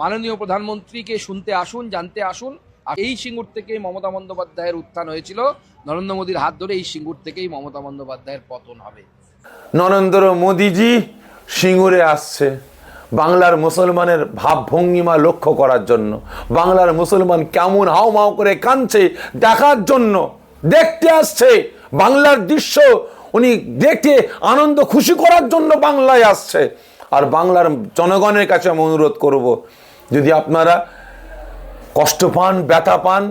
মাননীয় প্রধানমন্ত্রীকে শুনতে আসুন, জানতে আসুন। এই সিঙ্গুর থেকেই মমতা বন্দ্যোপাধ্যায়ের উত্থান হয়েছিল। নরেন্দ্র মোদীর হাত ধরে এই সিঙ্গুর থেকেই মমতা বন্দ্যোপাধ্যায়ের পতন হবে। নরেন্দ্র মোদীজি সিঙ্গুরে আসছে বাংলার মুসলমানের ভাবভঙ্গিমা লক্ষ্য করার জন্য। বাংলার মুসলমান কেমন হাউমাউ করে কাঁদছে দেখার জন্য। দেখতে আসছে বাংলার দৃশ্য, উনি দেখে আনন্দ, খুশি করার জন্য বাংলায় আসছে। আর বাংলার জনগণের কাছে আমি অনুরোধ করব যদি আপনারা কষ্ট পান, ব্যথা পান,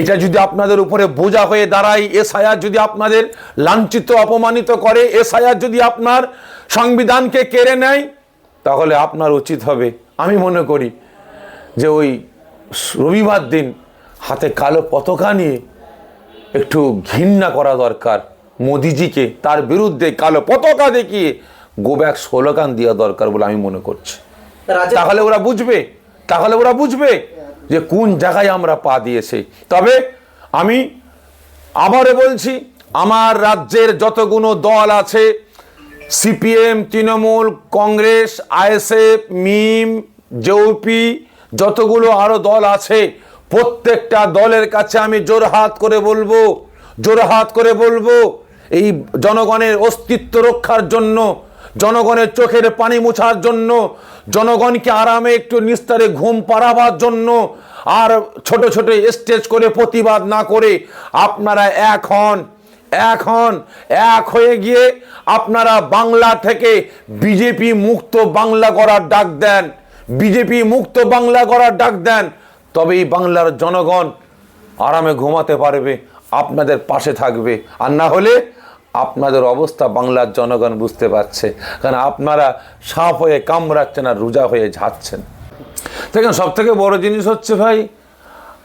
এটা যদি আপনাদের উপরে বোঝা হয়ে দাঁড়ায় এ এসআইআর যদি আপনাদের লাঞ্ছিত, অপমানিত করে, এসআইআর যদি আপনার সংবিধানকে কেড়ে নেয়, তাহলে আপনার উচিত হবে, আমি মনে করি যে ওই রবিবার দিন হাতে কালো পতাকা নিয়ে একটু ঘৃণা করা দরকার, মোদিজিকে, তার বিরুদ্ধে কালো পতাকা দেখিয়ে গোব্যাক স্লোগান দেওয়া দরকার বলে আমি মনে করছি। তাহলে ওরা বুঝবে, তাহলে ওরা বুঝবে যে কোন জায়গায় আমরা পা দিয়েছি। তবে আমি আবারও বলছি, আমার রাজ্যের যতগুলো দল আছে, সিপিএম, তৃণমূল, কংগ্রেস, আইএসএফ, মিম জেউপি যতগুলো আরও দল আছে, প্রত্যেকটা দলের কাছে আমি জোরহাত করে বলব, জোরহাত করে বলব, এই জনগণের অস্তিত্ব রক্ষার জন্য জনগণের চোখের পানি মুছার জন্য, জনগণকে আরামে একটু নিস্তারে ঘুম পাড়াবার জন্য, আর ছোট ছোট স্টেজ করে প্রতিবাদ না করে আপনারা এক হন এক হন, এক হয়ে গিয়ে আপনারা বাংলা থেকে বিজেপি মুক্ত বাংলা করার ডাক দেন, বিজেপি মুক্ত বাংলা করার ডাক দেন, তবেই বাংলার জনগণ আরামে ঘুমাতে পারবে, আপনাদের পাশে থাকবে। আর না হলে আপনাদের অবস্থা বাংলার জনগণ বুঝতে পারছে। কারণ আপনারা সাপ হয়ে কামড়াচ্ছেন আর রোজা হয়ে ঝাচ্ছেন দেখেন সব থেকে বড় জিনিস হচ্ছে ভাই,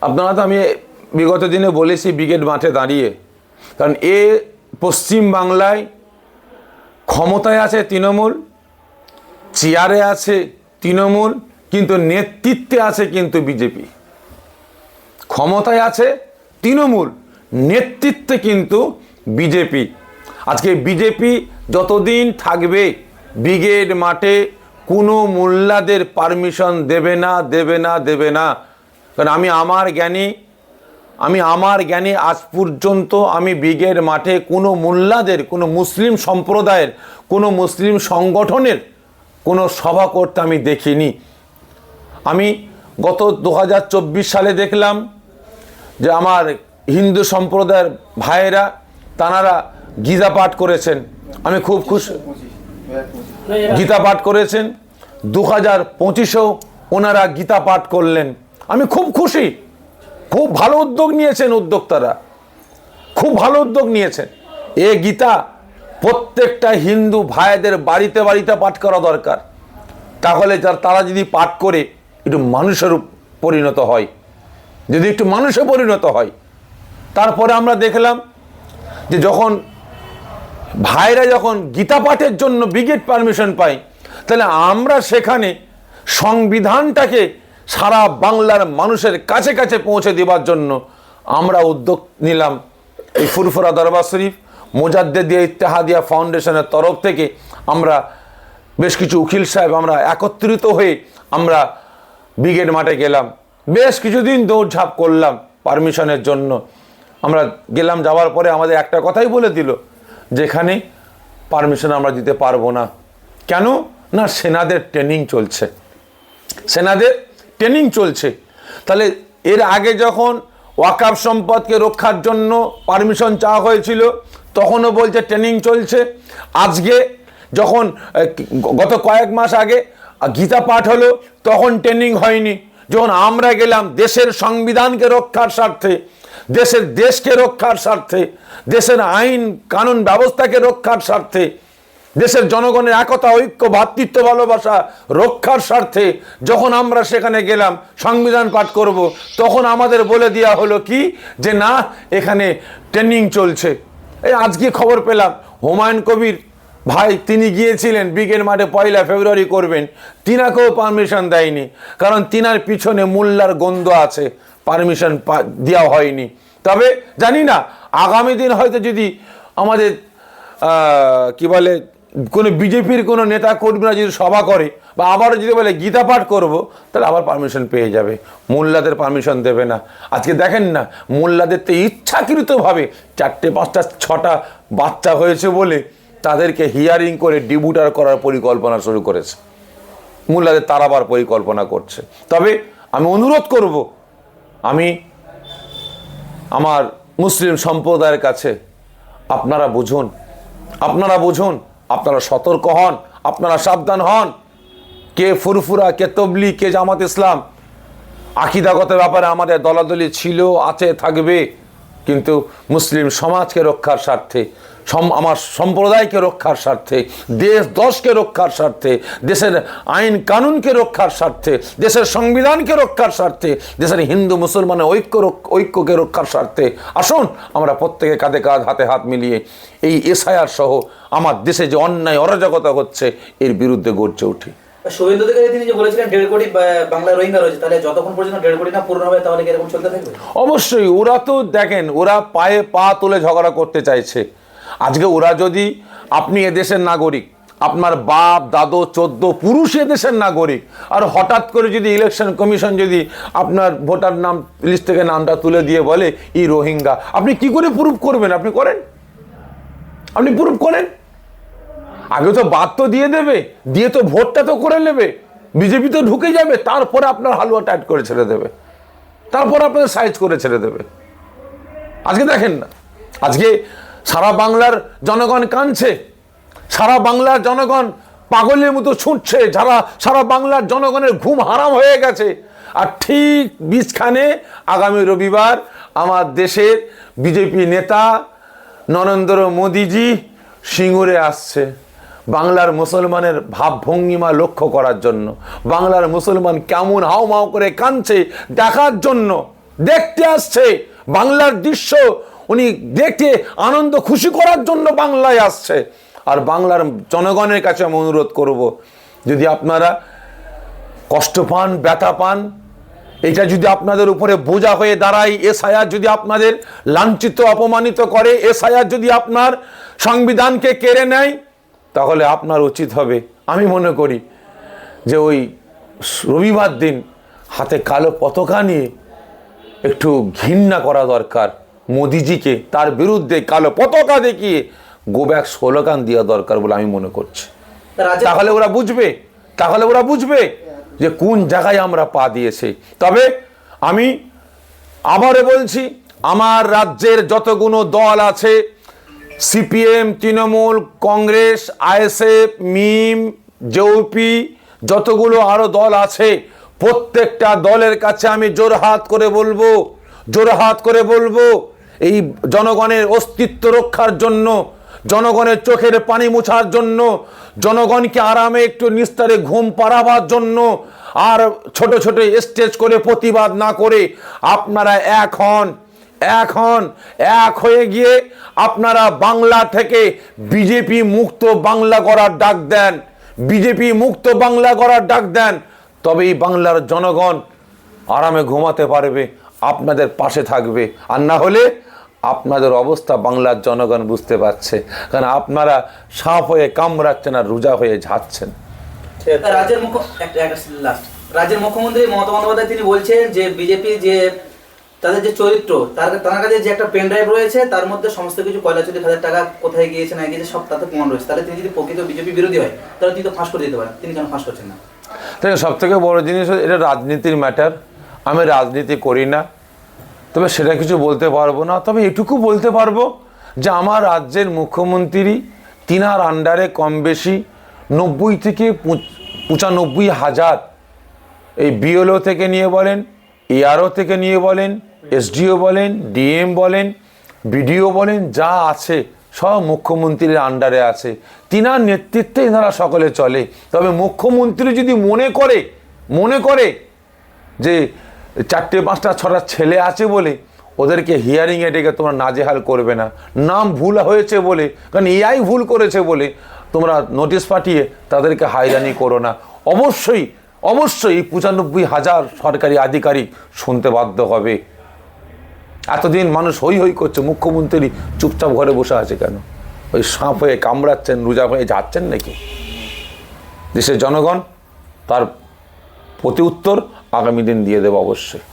আপনারা তো আমি বিগত দিনে বলেছি ব্রিগেড মাঠে দাঁড়িয়ে। কারণ এ পশ্চিম বাংলায় ক্ষমতায় আছে তৃণমূল, চেয়ারে আছে তৃণমূল, কিন্তু নেতৃত্বে আছে কিন্তু বিজেপি। ক্ষমতায় আছে তৃণমূল, নেতৃত্বে কিন্তু বিজেপি। আজকে বিজেপি যতদিন থাকবে, ব্রিগেড মাঠে কোনো মোল্লাদের পারমিশন দেবে না দেবে না দেবে না। কারণ আমি আমার জ্ঞানী, আমি আমার জ্ঞানে আজ পর্যন্ত আমি ব্রিগেড মাঠে কোনো মোল্লাদের, কোনো মুসলিম সম্প্রদায়ের, কোনো মুসলিম সংগঠনের কোনো সভা করতে আমি দেখিনি। আমি গত দু হাজার চব্বিশ সালে দেখলাম যে আমার হিন্দু সম্প্রদায়ের ভাইয়েরা তানারা গীতা পাঠ করেছেন। আমি খুব খুশি। গীতা পাঠ করেছেন। দু হাজার পঁচিশেও ওনারা গীতা পাঠ করলেন। আমি খুব খুশি। খুব ভালো উদ্যোগ নিয়েছেন উদ্যোক্তারা। খুব ভালো উদ্যোগ নিয়েছেন। এ গীতা প্রত্যেকটা হিন্দু ভাইদের বাড়িতে বাড়িতে পাঠ করা দরকার। তাহলে যার তারা যদি পাঠ করে, একটু মানুষের পরিণত হয়। যদি একটু মানুষে পরিণত হয়। তারপরে আমরা দেখলাম যে যখন ভাইরা যখন গীতা পাঠের জন্য ব্রিগেড পারমিশন পাই তাহলে আমরা সেখানে সংবিধানটাকে সারা বাংলার মানুষের কাছে কাছে পৌঁছে দেওয়ার জন্য আমরা উদ্যোগ নিলাম। এই ফুরফুরা দরবার শরীফ, মোজাদ্দেদিয়া ইত্তেহাদিয়া ফাউন্ডেশনের তরফ থেকে আমরা বেশ কিছু উকিল সাহেব আমরা একত্রিত হয়ে আমরা ব্রিগেড মাঠে গেলাম। বেশ কিছুদিন দৌড়ঝাঁপ করলাম পারমিশনের জন্য। আমরা গেলাম, যাওয়ার পরে আমাদের একটা কথাই বলে দিল যেখানে পারমিশন আমরা দিতে পারব না। কেন? না, সেনাদের ট্রেনিং চলছে। সেনাদের ট্রেনিং চলছে। তাহলে এর আগে যখন ওয়াকাফ সম্পদকে রক্ষার জন্য পারমিশন চাওয়া হয়েছিল, তখনও বলছে ট্রেনিং চলছে। আজকে যখন গত কয়েক মাস আগে গীতা পাঠ হলো, তখন ট্রেনিং হয়নি। যখন আমরা গেলাম দেশের সংবিধানকে রক্ষার স্বার্থে দেশের দেশকে রক্ষার স্বার্থে, দেশের আইন, কানুন ব্যবস্থাকে রক্ষার স্বার্থে, দেশের জনগণের একতা, ঐক্য ভ্রাতৃত্ব ভালোবাসা রক্ষার স্বার্থে যখন আমরা সেখানে গেলাম, সংবিধান পাঠ করব, তখন আমাদের বলে দেওয়া হলো কি? যে না, এখানে ট্রেনিং চলছে। এই আজকে খবর পেলাম, হুমায়ুন কবির ভাই, তিনি গিয়েছিলেন ব্রিগেড মাঠে পয়লা ফেব্রুয়ারি করবেন। তিনাকেও পারমিশন দেয়নি, কারণ তিনার পিছনে মোল্লার গন্ধ আছে। পারমিশন দেওয়া হয়নি। তবে জানি না, আগামী দিন হয়তো যদি আমাদের কি বলে, কোনো বিজেপির কোনো নেতা কর্মীরা যদি সভা করে বা আবারও যদি বলে গীতা পাঠ করব, তাহলে আবার পারমিশন পেয়ে যাবে। মোল্লাদের পারমিশন দেবে না। আজকে দেখেন না, মোল্লাদের তো ইচ্ছাকৃতভাবে চারটে, পাঁচটা, ছটা বাচ্চা হয়েছে বলে তাদেরকে হিয়ারিং করে ডিবুটার করার পরিকল্পনা শুরু করেছে। মোল্লাদের তারাবার পরিকল্পনা করছে। তবে আমি অনুরোধ করব আমি আমার মুসলিম সম্প্রদায়ের কাছে আপনারা বুঝুন আপনারা বুঝুন, আপনারা সতর্ক হন, আপনারা সাবধান হন। কে ফুরফুরা, কে তবলি, কে জামাত ইসলাম, আকিদাগত ব্যাপারে আমাদের দলাদলি ছিল, আছে, থাকবে, কিন্তু মুসলিম সমাজকে রক্ষার স্বার্থে আমার সম্প্রদায়কে রক্ষার স্বার্থে দেশ দশকে রক্ষার স্বার্থে দেশের আইন কানুনকে রক্ষার স্বার্থে দেশের সংবিধানকে রক্ষার স্বার্থে দেশের হিন্দু মুসলমানের ঐক্য ঐক্যকে রক্ষার স্বার্থে। আসুন আমরা প্রত্যেকে কাঁধে কাঁধ হাতে হাত মিলিয়ে এই এসআইআর সহ আমার দেশে যে অন্যায় অরাজকতা হচ্ছে এর বিরুদ্ধে গর্জে উঠি। শুভেন্দু অধিকারী তিনি যে বলেছিলেন দেড় কোটি বাংলা রোহিঙ্গা রয়েছে তাহলে যতক্ষণ পর্যন্ত দেড় কোটি না পূর্ণ হবে তাহলে এরকম চলতে থাকবে? অবশ্যই ওরা তো দেখেন ওরা পায়ে পা তুলে ঝগড়া করতে চাইছে। আজকে ওরা যদি আপনি এদেশের নাগরিক, আপনার বাপ, দাদু, চোদ্দ পুরুষ এদেশের নাগরিক, আর হঠাৎ করে যদি ইলেকশন কমিশন যদি আপনার ভোটার নাম লিস্ট থেকে নামটা তুলে দিয়ে বলে, ই রোহিঙ্গা আপনি কি করে প্রুফ করবেন? আপনি করেন? আপনি প্রুফ করেন? আগে তো বাদ তো দিয়ে দেবে, দিয়ে তো ভোটটা তো করে নেবে। বিজেপি তো ঢুকে যাবে, তারপরে আপনার হালুয়া টাইট করে ছেড়ে দেবে। তারপর আপনার সাইজ করে ছেড়ে দেবে। আজকে দেখেন না। আজকে সারা বাংলার জনগণ কাঁদছে, সারা বাংলার জনগণ পাগলের মতো ছুটছে, যারা সারা বাংলার জনগণের ঘুম হারাম হয়ে গেছে। আর ঠিক বীজখানে আগামী রবিবার আমার দেশের বিজেপি নেতা নরেন্দ্র মোদিজি সিঙ্গুরে আসছে বাংলার মুসলমানের ভাবভঙ্গিমা লক্ষ্য করার জন্য। বাংলার মুসলমান কেমন হাউমাউ করে কাঁদছে দেখার জন্য। দেখতে আসছে বাংলার দৃশ্য উনি দেখে আনন্দ, খুশি করার জন্য বাংলায় আসছে। আর বাংলার জনগণের কাছে আমি অনুরোধ করব, যদি আপনারা কষ্ট পান, ব্যথা পান, এটা যদি আপনাদের উপরে বোঝা হয়ে দাঁড়ায়, এসআইআর যদি আপনাদের লাঞ্ছিত, অপমানিত করে, এসআইআর যদি আপনার সংবিধানকে কেড়ে নেয়, তাহলে আপনার উচিত হবে, আমি মনে করি, যে ওই রবিবার দিন হাতে কালো পতাকা নিয়ে একটু ঘৃণা করা দরকার। মোদিজিকে তার বিরুদ্ধে কালো পতাকা দেখিয়ে গোব্যাক স্লোগান দেওয়া দরকার বলে আমি মনে করছি। তাহলে ওরা বুঝবে তাহলে ওরা বুঝবে যে কোন জায়গায় আমরা পা দিয়েছি। তবে আমি আবারও বলছি আমার রাজ্যের যতগুলো দল আছে সিপিএম তৃণমূল কংগ্রেস আইএসএফ মিম জেউপি যতগুলো আরও দল আছে প্রত্যেকটা দলের কাছে আমি জোরহাত করে বলব জোরহাত করে বলব এই জনগণের অস্তিত্ব রক্ষার জন্য, জনগণের চোখের পানি মুছার জন্য, জনগণকে আরামে একটু নিস্তারে ঘুম পাড়াবার জন্য, আর ছোট ছোট স্টেজ করে প্রতিবাদ না করে আপনারা এক হন এক হন, এক হয়ে গিয়ে আপনারা বাংলা থেকে বিজেপি মুক্ত বাংলা করার ডাক দেন, বিজেপি মুক্ত বাংলা করার ডাক দেন, তবেই বাংলার জনগণ আরামে ঘুমাতে পারবে, আপনাদের পাশে থাকবে। আর না হলে আপনাদের অবস্থা বাংলার জনগণ বুঝতে পারছে। কারণ আপনারা সাপ হয়ে কামড়াচ্ছেন আর রোজা হয়ে ঝাচ্ছেন। তা রাজ্যের মুখ্য রাজ্যের মুখ্যমন্ত্রী মমতা বন্দ্যোপাধ্যায় তিনি বলছেন যে বিজেপি যে তাদের যে চরিত্র তার তার কাছে যে একটা পেন ড্রাইভ রয়েছে তার মধ্যে সমস্ত কিছু কয়লা চল্লিশ হাজার টাকা কোথায় গিয়েছে না গিয়েছে সব তাতে প্রমাণ রয়েছে। তাহলে তিনি যদি প্রকৃত বিজেপি বিরোধী হয় তাহলে তিনি তো ফাঁস করে দিতে পারেন। তিনি কেন ফাঁস করছেন না? তাই সব থেকে বড় জিনিস এটা রাজনীতির ম্যাটার আমি রাজনীতি করি না। তবে সেটা কিছু বলতে পারব না। তবে এটুকু বলতে পারব যে আমার রাজ্যের মুখ্যমন্ত্রী, তিনার আন্ডারে কম বেশি নব্বই থেকে পঁচ- পঁচানব্বই হাজার এই বিএলও থেকে নিয়ে বলেন এআরও থেকে নিয়ে বলেন এসডিও বলেন ডিএম বলেন বিডিও বলেন, যা আছে সব মুখ্যমন্ত্রীর আন্ডারে আছে। তিনার নেতৃত্বে এনারা সকলে চলে। তবে মুখ্যমন্ত্রী যদি মনে করে মনে করে যে চারটে, পাঁচটা, ছটা ছেলে আছে বলে ওদেরকে হিয়ারিংয়ে ডেকে তোমরা নাজেহাল করবে না। নাম ভুল হয়েছে বলে, কারণ এআই ভুল করেছে বলে তোমরা নোটিশ পাঠিয়ে তাদেরকে হাইরানি করো না। অবশ্যই অবশ্যই পঁচানব্বই হাজার সরকারি আধিকারিক শুনতে বাধ্য হবে। এতদিন মানুষ হই হই করছে, মুখ্যমন্ত্রী চুপচাপ ঘরে বসে আছে কেন? ওই সাঁপ হয়ে কামড়াচ্ছেন, রোজা হয়ে যাচ্ছেন নাকি? দেশের জনগণ তার প্রতি উত্তর আগামী দিন দিয়ে দেবো অবশ্যই।